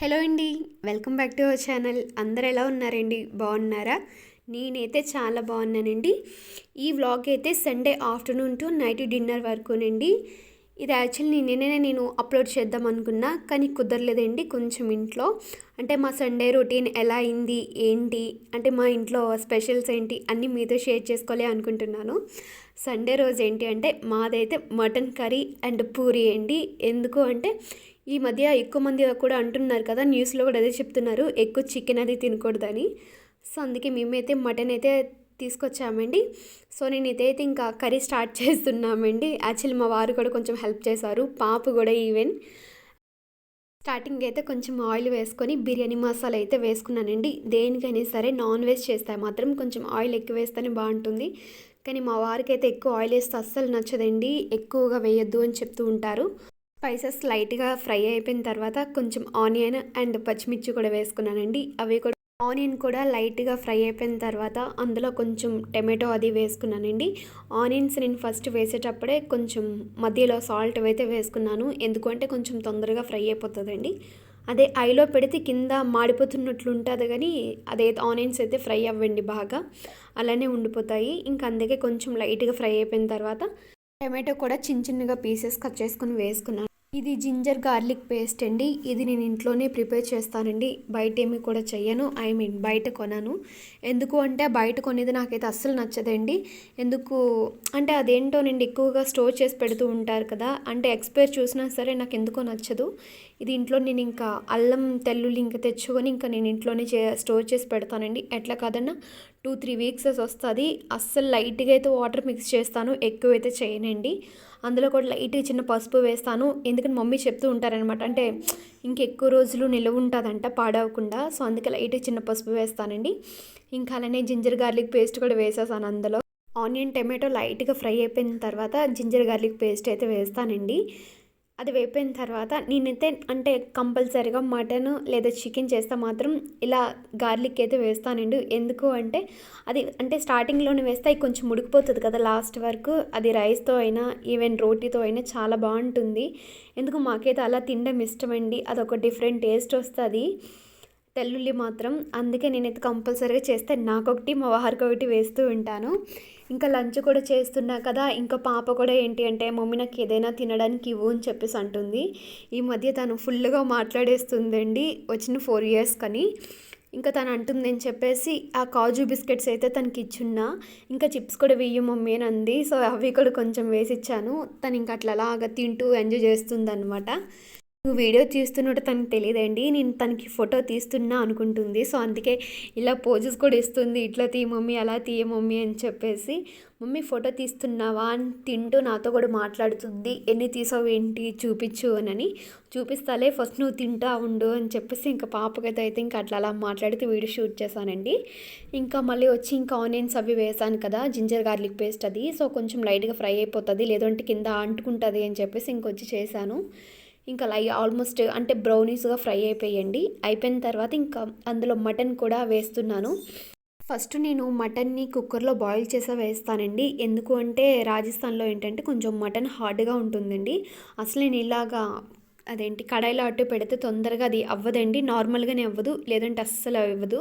Hello అండి welcome back to our channel. అందరు ఎలా ఉన్నారండి? బాగున్నారా? నేనైతే చాలా బాగున్నానండి. ఈ వ్లాగ్ అయితే Sunday afternoon to night dinner వరకునండి. ఇది యాక్చువల్లీ నిన్ననే నేను అప్లోడ్ చేద్దాం అనుకున్నా కానీ కుదరలేదండి కొంచెం ఇంట్లో. అంటే మా సండే రొటీన్ ఎలా అయింది ఏంటి అంటే మా ఇంట్లో స్పెషల్స్ ఏంటి అన్నీ మీతో షేర్ చేసుకోలే అనుకుంటున్నాను. సండే రోజు ఏంటి అంటే మాదైతే మటన్ కర్రీ అండ్ పూరి అండి. ఎందుకు అంటే ఈ మధ్య ఎక్కువ మంది కూడా అంటున్నారు కదా న్యూస్లో కూడా అదే చెప్తున్నారు ఎక్కువ చికెన్ అది తినకూడదని. సో అందుకే మేమైతే మటన్ అయితే తీసుకొచ్చామండి. సో నేను ఇదైతే ఇంకా కర్రీ స్టార్ట్ చేస్తున్నామండి. యాక్చువల్లీ మా వారు కూడా కొంచెం హెల్ప్ చేశారు పాప కూడా ఈవెన్. స్టార్టింగ్ అయితే కొంచెం ఆయిల్ వేసుకొని బిర్యానీ మసాలా అయితే వేసుకున్నానండి. దేనికైనా సరే నాన్ వెజ్ చేస్తే మాత్రం కొంచెం ఆయిల్ ఎక్కువ వేస్తేనే బాగుంటుంది. కానీ మా వారికి అయితే ఎక్కువ ఆయిల్ వేస్తే అస్సలు నచ్చదండి ఎక్కువగా వేయొద్దు అని చెప్తూ ఉంటారు. స్పైసెస్ లైట్గా ఫ్రై అయిపోయిన తర్వాత కొంచెం ఆనియన్ అండ్ పచ్చిమిర్చి కూడా వేసుకున్నానండి. అవి కూడా ఆనియన్ కూడా లైట్గా ఫ్రై అయిపోయిన తర్వాత అందులో కొంచెం టమాటో అది వేసుకున్నానండి. ఆనియన్స్ నేను ఫస్ట్ వేసేటప్పుడే కొంచెం మధ్యలో సాల్ట్ అయితే వేసుకున్నాను. ఎందుకంటే కొంచెం తొందరగా ఫ్రై అయిపోతుందండి. అదే ఐలో పెడితే కింద మాడిపోతున్నట్లు ఉంటుంది కానీ అదే ఆనియన్స్ అయితే ఫ్రై అవ్వండి బాగా. అలానే ఉండిపోతాయి. ఇంకా అందుకే కొంచెం లైట్గా ఫ్రై అయిపోయిన తర్వాత టమాటో కూడా చిన్న చిన్నగా పీసెస్ కట్ చేసుకుని వేసుకున్నాను. ఇది జింజర్ గార్లిక్ పేస్ట్ అండి. ఇది నేను ఇంట్లోనే ప్రిపేర్ చేస్తానండి. బయట ఏమి కూడా చెయ్యను. ఐ మీన్ బయట కొనను. ఎందుకు అంటే బయట కొనేది నాకైతే అస్సలు నచ్చదండి. ఎందుకు అంటే అదేంటో నేను ఎక్కువగా స్టోర్ చేసి పెడుతూ ఉంటారు కదా. అంటే ఎక్స్పైర్ చూసినా సరే నాకు ఎందుకో నచ్చదు. ఇది ఇంట్లో నేను ఇంకా అల్లం తెల్లుల్లి ఇంకా తెచ్చుకొని ఇంకా నేను ఇంట్లోనే చే స్టోర్ చేసి పెడతానండి. ఎట్లా కాదన్నా టూ త్రీ వీక్స్ వస్తుంది. అస్సలు లైట్గా అయితే వాటర్ మిక్స్ చేస్తాను. ఎక్కువైతే చేయనండి అందులో కూడా లైట్గా చిన్న పసుపు వేస్తాను. ఎందుకంటే మమ్మీ చెప్తూ ఉంటారనమాట అంటే ఇంకెక్కువ రోజులు నిలవ ఉంటుందంట పాడవకుండా. సో అందుకే లైట్గా చిన్న పసుపు వేస్తానండి. ఇంకా అలానే జింజర్ గార్లిక్ పేస్ట్ కూడా వేసేసాను అందులో. ఆనియన్ టమాటో లైట్గా ఫ్రై అయిపోయిన తర్వాత జింజర్ గార్లిక్ పేస్ట్ అయితే వేస్తానండి. అది వేపిన తర్వాత నేనైతే అంటే కంపల్సరీగా మటన్ లేదా చికెన్ చేస్తే మాత్రం ఇలా గార్లిక్ అయితే వేస్తానండి. ఎందుకు అంటే అది అంటే స్టార్టింగ్లోనే వేస్తే కొంచెం ఉడికిపోతుంది కదా లాస్ట్ వరకు. అది రైస్తో అయినా ఈవెన్ రోటీతో అయినా చాలా బాగుంటుంది. ఎందుకు మాకైతే అలా తినడం ఇష్టమండి. అదొక డిఫరెంట్ టేస్ట్ వస్తుంది. తెల్లుల్లి మాత్రం అందుకే నేనైతే కంపల్సరీగా చేస్తే నాకొకటి మా వారికి ఒకటి వేస్తూ ఉంటాను. ఇంకా లంచ్ కూడా చేస్తున్నా కదా ఇంకా పాప కూడా ఏంటి అంటే మమ్మీ నాకు ఏదైనా తినడానికి ఇవ్వు అని చెప్పేసి అంటుంది. ఈ మధ్య తను ఫుల్గా మాట్లాడేస్తుందండి వచ్చిన ఫోర్ ఇయర్స్ కానీ. ఇంకా తను అని చెప్పేసి ఆ కాజు బిస్కెట్స్ అయితే తనకి ఇచ్చున్నా ఇంకా చిప్స్ కూడా వెయ్యి మమ్మీ అని అంది. సో అవి కూడా కొంచెం వేసి ఇచ్చాను. తను ఇంకా అట్లా అలాగా తింటూ ఎంజాయ్ చేస్తుంది అనమాట వీడియో తీస్తున్నట్టు తనకు తెలియదండి. నేను తనకి ఫోటో తీస్తున్నా అనుకుంటుంది. సో అందుకే ఇలా పోజెస్ కూడా ఇస్తుంది. ఇట్లా తీ మమ్మీ అలా తీయ మమ్మీ అని చెప్పేసి మమ్మీ ఫోటో తీస్తున్నావా? అని తింటూ నాతో కూడా మాట్లాడుతుంది. ఎన్ని తీసావు ఏంటి? చూపించు అని చూపిస్తాలే ఫస్ట్ నువ్వు తింటా ఉండు అని చెప్పేసి ఇంకా పాపకైతే అయితే ఇంకా అట్లా అలా మాట్లాడితే వీడియో షూట్ చేశానండి. ఇంకా మళ్ళీ వచ్చి ఇంకా ఆనియన్స్ అవి వేసాను కదా జింజర్ గార్లిక్ పేస్ట్ అది. సో కొంచెం లైట్గా ఫ్రై అయిపోతుంది. లేదంటే కింద అంటుకుంటుంది అని చెప్పేసి ఇంకొచ్చి చేశాను. ఇంకా లై ఆల్మోస్ట్ అంటే బ్రౌనీస్గా ఫ్రై అయిపోయండి. అయిపోయిన తర్వాత ఇంకా అందులో మటన్ కూడా వేస్తున్నాను. ఫస్ట్ నేను మటన్ని కుక్కర్లో బాయిల్ చేసా వేస్తానండి. ఎందుకు అంటే రాజస్థాన్లో ఏంటంటే కొంచెం మటన్ హార్డ్గా ఉంటుందండి. అసలు నేను ఇలాగా అదేంటి కడాయిలో అట్టు పెడితే తొందరగా అది అవ్వదండి. నార్మల్గానే అవ్వదు లేదంటే అస్సలు అవ్వదు.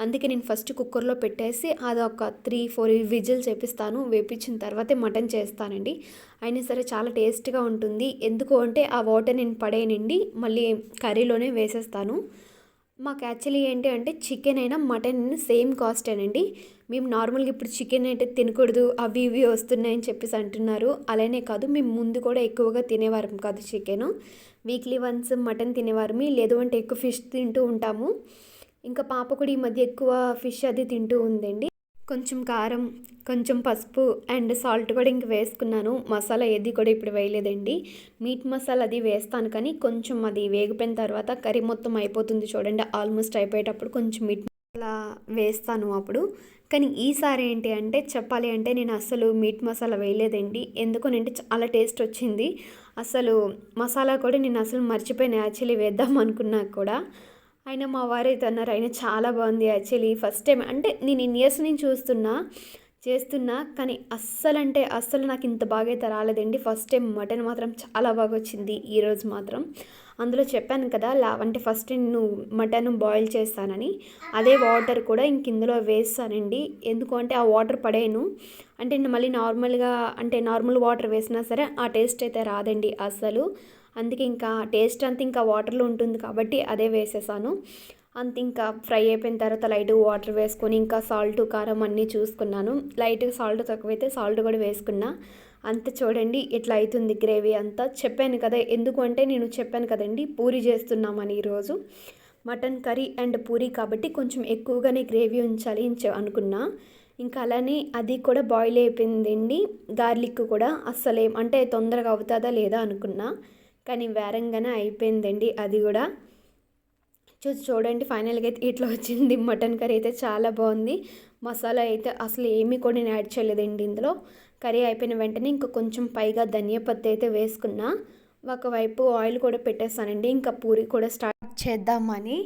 అందుకే నేను ఫస్ట్ కుక్కర్లో పెట్టేసి అది ఒక త్రీ ఫోర్ విజిల్స్ వేపిస్తాను. వేపించిన తర్వాతే మటన్ చేస్తానండి. అయినా సరే చాలా టేస్ట్గా ఉంటుంది. ఎందుకు అంటే ఆ వాటర్ నేను పడేయనండి. మళ్ళీ కర్రీలోనే వేసేస్తాను. మాకు యాక్చువల్లీ ఏంటి అంటే చికెన్ అయినా మటన్ సేమ్ కాస్ట్ అండి మేము నార్మల్గా ఇప్పుడు చికెన్ అయితే తినకూడదు అవి ఇవి వస్తున్నాయని చెప్పేసి అంటున్నారు. అలానే కాదు మేము ముందు కూడా ఎక్కువగా తినేవారం కాదు చికెను. వీక్లీ వన్స్ మటన్ తినేవారమి లేదు అంటే ఎక్కువ ఫిష్ తింటూ ఉంటాము. ఇంకా పాప కూడా ఈ మధ్య ఎక్కువ ఫిష్ అది తింటూ ఉందండి. కొంచెం కారం కొంచెం పసుపు అండ్ సాల్ట్ కూడా ఇంక వేసుకున్నాను. మసాలా ఏది కూడా ఇప్పుడు వేయలేదండి. మీట్ మసాలా అది వేస్తాను కానీ కొంచెం అది వేగిపోయిన తర్వాత కర్రీ మొత్తం అయిపోతుంది చూడండి. ఆల్మోస్ట్ అయిపోయేటప్పుడు కొంచెం మీట్ అలా వేస్తాను అప్పుడు. కానీ ఈసారి ఏంటి అంటే చెప్పాలి అంటే నేను అసలు మీట్ మసాలా వేయలేదండి. ఎందుకనంటే చాలా టేస్ట్ వచ్చింది. అసలు మసాలా కూడా నేను అసలు మర్చిపోయాను యాక్చువల్లీ వేద్దాం అనుకున్నా కూడా. అయినా మా వారైతే అన్నారు అయినా చాలా బాగుంది యాక్చువల్లీ ఫస్ట్ టైం. అంటే నేను ఇన్ ఇయర్స్ నుంచి చూస్తున్నా. చేస్తున్నా కానీ అస్సలంటే అస్సలు నాకు ఇంత బాగా అయితే రాలేదండి. ఫస్ట్ టైం మటన్ మాత్రం చాలా బాగా వచ్చింది ఈరోజు మాత్రం. అందులో చెప్పాను కదా లా అంటే ఫస్ట్ నేను మటన్ బాయిల్ చేస్తానని. అదే వాటర్ కూడా ఇంక ఇందులో వేస్తానండి. ఎందుకు అంటే ఆ వాటర్ పడేను. అంటే నేను మళ్ళీ నార్మల్గా అంటే నార్మల్ వాటర్ వేసినా సరే ఆ టేస్ట్ అయితే రాదండి అసలు అందుకే ఇంకా టేస్ట్ అంతా ఇంకా వాటర్లో ఉంటుంది కాబట్టి అదే వేసేసాను. అంత ఇంకా ఫ్రై అయిపోయిన తర్వాత లైట్ వాటర్ వేసుకొని ఇంకా సాల్ట్ కారం అన్నీ చూసుకున్నాను. లైట్గా సాల్ట్ తక్కువైతే సాల్ట్ కూడా వేసుకున్నా. అంత చూడండి ఇట్లా అవుతుంది గ్రేవీ అంతా. చెప్పాను కదా ఎందుకు అంటే నేను చెప్పాను కదండి పూరి చేస్తున్నామని ఈరోజు. మటన్ కర్రీ అండ్ పూరి కాబట్టి కొంచెం ఎక్కువగానే గ్రేవీ ఉంచాలి అని అనుకున్నా. ఇంకా అలానే అది కూడా బాయిల్ అయిపోయిందండి. గార్లిక్ కూడా అస్సలేం అంటే తొందరగా అవుతుందా లేదా అనుకున్నా. కానీ వేరంగానే అయిపోయిందండి అది కూడా. చూసి చూడండి ఫైనల్గా అయితే ఇట్లా వచ్చింది. మటన్ కర్రీ అయితే చాలా బాగుంది. మసాలా అయితే అసలు ఏమీ కూడా నేను యాడ్ చేయలేదండి ఇందులో. కర్రీ అయిపోయిన వెంటనే ఇంకా కొంచెం పైగా ధనియా పత్తి అయితే వేసుకున్నా. ఒకవైపు ఆయిల్ కూడా పెట్టేస్తానండి. ఇంకా పూరి కూడా స్టార్ట్ చేద్దామని.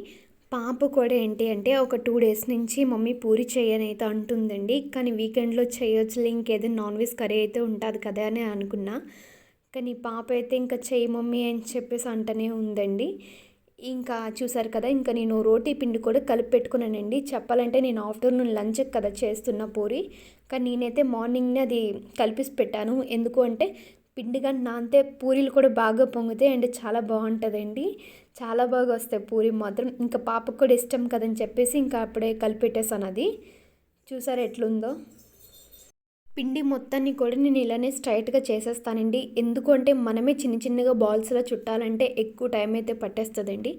పాప కూడా ఏంటి అంటే ఒక టూ డేస్ నుంచి మమ్మీ పూరి చేయని అయితే అంటుందండి. కానీ వీకెండ్లో చేయొచ్చులే ఇంకేదైనా నాన్ వెజ్ కర్రీ అయితే ఉంటుంది కదా అని అనుకున్నా. కానీ పాప అయితే ఇంకా చెయ్యి మమ్మీ అని చెప్పేసి అంటనే ఉందండి. ఇంకా చూసారు కదా ఇంకా నేను రోటీ పిండి కూడా కలిపి పెట్టుకున్నానండి. చెప్పాలంటే నేను ఆఫ్టర్నూన్ లంచ్ కదా చేస్తున్న పూరి. కానీ నేనైతే మార్నింగ్నే అది కలిపేసి పెట్టాను. ఎందుకు అంటే పిండిగా నాంతే పూరీలు కూడా బాగా పొంగుతాయి అండ్ చాలా బాగుంటుందండి. చాలా బాగా వస్తాయి పూరి మాత్రం. ఇంకా పాపకు కూడా ఇష్టం కదని చెప్పేసి ఇంకా అప్పుడే కలిపెట్టేసాను అది. చూసారా ఎట్లుందో? పిండి మొత్తాన్ని కూడా నేను ఇలానే స్ట్రైట్గా చేసేస్తానండి. ఎందుకంటే మనమే చిన్న చిన్నగా బాల్స్లో చుట్టాలంటే ఎక్కువ టైం అయితే పట్టేస్తుందండి.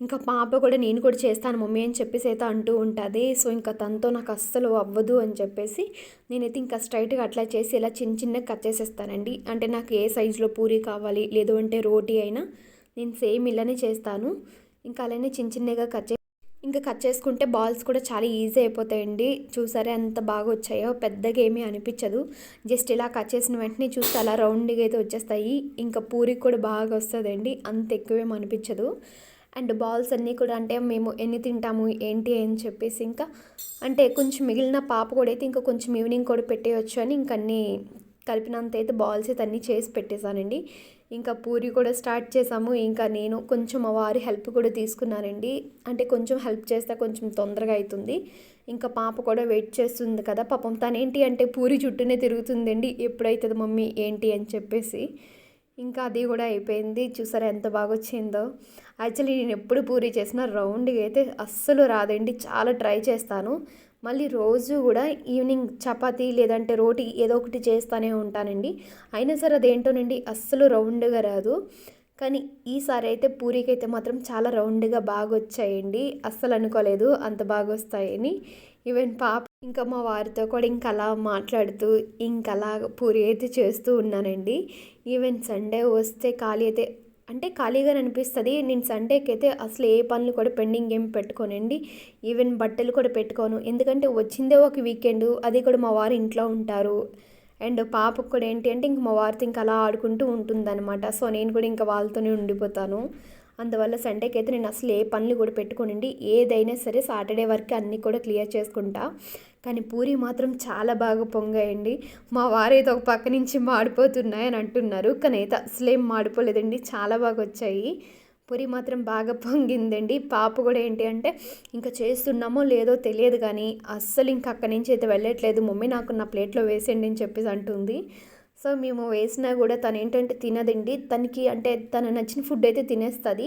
ఇంకా పాప కూడా నేను కూడా చేస్తాను మమ్మీ అని చెప్పేసి అయితే అంటూ ఉంటుంది. సో ఇంకా తనతో నాకు అస్సలు అవ్వదు అని చెప్పేసి నేనైతే ఇంకా స్ట్రైట్గా అట్లా చేసి ఇలా చిన్న చిన్నగా కట్ చేసేస్తానండి. అంటే నాకు ఏ సైజులో పూరి కావాలి లేదు అంటే రోటీ అయినా నేను సేమ్ ఇలానే చేస్తాను. ఇంకా అలానే చిన్న చిన్నగా కట్ చే ఇంకా కట్ చేసుకుంటే బాల్స్ కూడా చాలా ఈజీ అయిపోతాయండి. చూసారే ఎంత బాగా వచ్చాయో? పెద్దగా ఏమీ అనిపించదు. జస్ట్ ఇలా కట్ చేసిన వెంటనే చూస్తే అలా రౌండ్గా అయితే వచ్చేస్తాయి. ఇంకా పూరికి కూడా బాగా వస్తుందండి. అంత ఎక్కువేం అనిపించదు. అండ్ బాల్స్ అన్నీ కూడా అంటే మేము ఎన్ని తింటాము ఏంటి అని చెప్పేసి ఇంకా అంటే కొంచెం మిగిలిన పాప కూడా అయితే ఇంకా కొంచెం ఈవినింగ్ కూడా పెట్టేయచ్చు అని ఇంకా అన్నీ కలిపినంత అయితే బాల్స్ అయితే అన్నీ చేసి పెట్టేశానండి. ఇంకా పూరి కూడా స్టార్ట్ చేసాము ఇంకా నేను కొంచెం మా వారి హెల్ప్ కూడా తీసుకున్నానండి అంటే కొంచెం హెల్ప్ చేస్తే కొంచెం తొందరగా అవుతుంది ఇంకా పాప కూడా వెయిట్ చేస్తుంది కదా. పాపం తనేంటి అంటే పూరి చుట్టూనే తిరుగుతుందండి. ఎప్పుడవుతుంది మమ్మీ ఏంటి అని చెప్పేసి. ఇంకా అది కూడా అయిపోయింది. చూసారా ఎంత బాగా వచ్చిందో. యాక్చువల్లీ నేను ఎప్పుడు పూరి చేసినా రౌండ్గా అయితే అస్సలు రాదండి. చాలా ట్రై చేస్తాను. మళ్ళీ రోజు కూడా ఈవినింగ్ చపాతి లేదంటే రోటీ ఏదో ఒకటి చేస్తూనే ఉంటానండి. అయినా సరే అదేంటోనండి అస్సలు రౌండ్గా రాదు. కానీ ఈసారి అయితే పూరీకి అయితే మాత్రం చాలా రౌండ్గా బాగా వచ్చాయండి అస్సలు అనుకోలేదు అంత బాగా వస్తాయని ఈవెన్ పాప ఇంకా మా వారితో కూడా ఇంకా అలా మాట్లాడుతూ ఇంకా అలా పూరి అయితే చేస్తూ ఉన్నానండి. ఈవెన్ సండే వస్తే ఖాళీ అయితే అంటే ఖాళీగా అనిపిస్తుంది. నేను సండేకి అయితే అసలు ఏ పనులు కూడా పెండింగ్ ఏం పెట్టుకోనండి. ఈవెన్ బట్టలు కూడా పెట్టుకోను. ఎందుకంటే వచ్చిందే ఒక వీకెండ్ అది కూడా మా వారు ఇంట్లో ఉంటారు. అండ్ పాపకు కూడా ఏంటి అంటే ఇంక మా వారితో ఇంకా అలా ఆడుకుంటూ ఉంటుందన్నమాట. సో నేను కూడా ఇంకా వాళ్ళతోనే ఉండిపోతాను. అందువల్ల సండేకి అయితే నేను అసలు ఏ పనులు కూడా పెట్టుకోనండి. ఏదైనా సరే సాటర్డే వరకు అన్నీ కూడా క్లియర్ చేసుకుంటా. కానీ పూరి మాత్రం చాలా బాగా పొంగాయండి. మా వారైతే ఒక పక్క నుంచి మాడిపోతున్నాయని అంటున్నారు. కానీ అయితే అసలేం మాడిపోలేదండి. చాలా బాగా వచ్చాయి. పూరి మాత్రం బాగా పొంగిందండి. పాప కూడా ఏంటి అంటే ఇంకా చేస్తున్నామో లేదో తెలియదు కానీ అస్సలు ఇంకా అక్కడి నుంచి అయితే వెళ్ళట్లేదు. మమ్మీ నాకు నా ప్లేట్లో వేసేయండి అని చెప్పేసి అంటుంది. సో మేము వేసినా కూడా తను ఏంటంటే తినదండి. తనకి అంటే తన నచ్చిన ఫుడ్ అయితే తినేస్తుంది.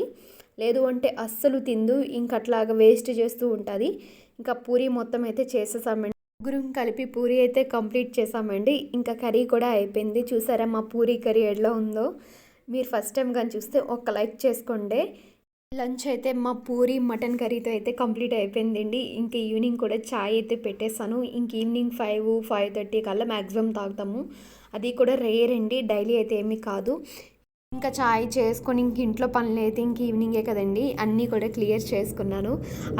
లేదు అంటే అస్సలు తిందు. ఇంకా అట్లాగా వేస్ట్ చేస్తూ ఉంటుంది. ఇంకా పూరి మొత్తం అయితే చేసేసామండి. ముగ్గురం కలిపి పూరి అయితే కంప్లీట్ చేసామండి. ఇంకా కర్రీ కూడా అయిపోయింది. చూసారా మా పూరి కర్రీ ఎలా ఉందో? మీరు ఫస్ట్ టైం కానీ చూస్తే ఒక లైక్ చేసుకోండి. లంచ్ అయితే మా పూరి మటన్ కర్రీతో అయితే కంప్లీట్ అయిపోయిందండి. ఇంక ఈవినింగ్ కూడా చాయ్ అయితే పెట్టేస్తాను ఇంక ఈవినింగ్ ఫైవ్ ఫైవ్ థర్టీ కల్లా మ్యాక్సిమం తాగుతాము. అది కూడా రేర్ అండి. డైలీ అయితే ఏమీ కాదు. ఇంకా చాయ్ చేసుకొని ఇంక ఇంట్లో పనులు అయితే ఇంక ఈవినింగే కదండి. అన్నీ కూడా క్లియర్ చేసుకున్నాను.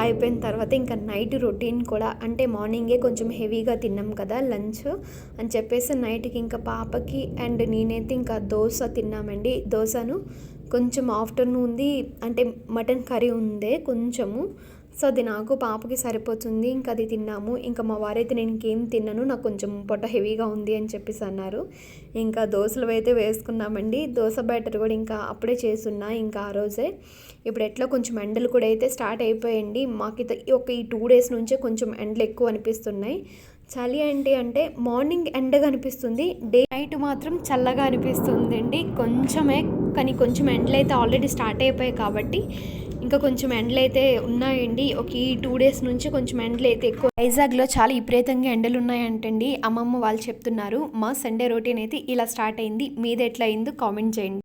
అయిపోయిన తర్వాత ఇంకా నైట్ రొటీన్ కూడా అంటే మార్నింగే కొంచెం హెవీగా తిన్నాం కదా లంచ్ అని చెప్పేసి నైట్కి ఇంకా పాపకి అండ్ నేనైతే ఇంకా దోశ తిన్నామండి. దోశను కొంచెం ఆఫ్టర్నూన్ది అంటే మటన్ కర్రీ ఉందే కొంచెము. సో అది నాకు పాపకి సరిపోతుంది ఇంకా అది తిన్నాము. ఇంకా మా వారైతే నేను ఇంకేం తిన్నాను నాకు కొంచెం పొట్ట హెవీగా ఉంది అని చెప్పేసి అన్నారు. ఇంకా దోశలు అయితే వేసుకున్నామండి. దోశ బ్యాటర్ కూడా ఇంకా అప్పుడే చేస్తున్నా ఇంకా ఆ రోజే. ఇప్పుడు ఎట్లా కొంచెం ఎండలు కూడా అయితే స్టార్ట్ అయిపోయండి మాకు ఒక ఈ టూ డేస్ నుంచే కొంచెం ఎండలు ఎక్కువ అనిపిస్తున్నాయి. చలి ఏంటి అంటే మార్నింగ్ ఎండగా అనిపిస్తుంది. డే నైట్ మాత్రం చల్లగా అనిపిస్తుంది అండి కొంచెమే కానీ కొంచెం ఎండలు అయితే ఆల్రెడీ స్టార్ట్ అయిపోయాయి కాబట్టి ఇంకా కొంచెం ఎండలు అయితే ఉన్నాయండి. ఒక ఈ టూ డేస్ నుంచి కొంచెం ఎండలు అయితే ఎక్కువ. వైజాగ్లో చాలా విపరీతంగా ఎండలు ఉన్నాయంటండి అమ్మమ్మ వాళ్ళు చెప్తున్నారు మా సండే రొటీన్ అయితే ఇలా స్టార్ట్ అయింది. మీది ఎట్లా అయిందో కామెంట్ చేయండి.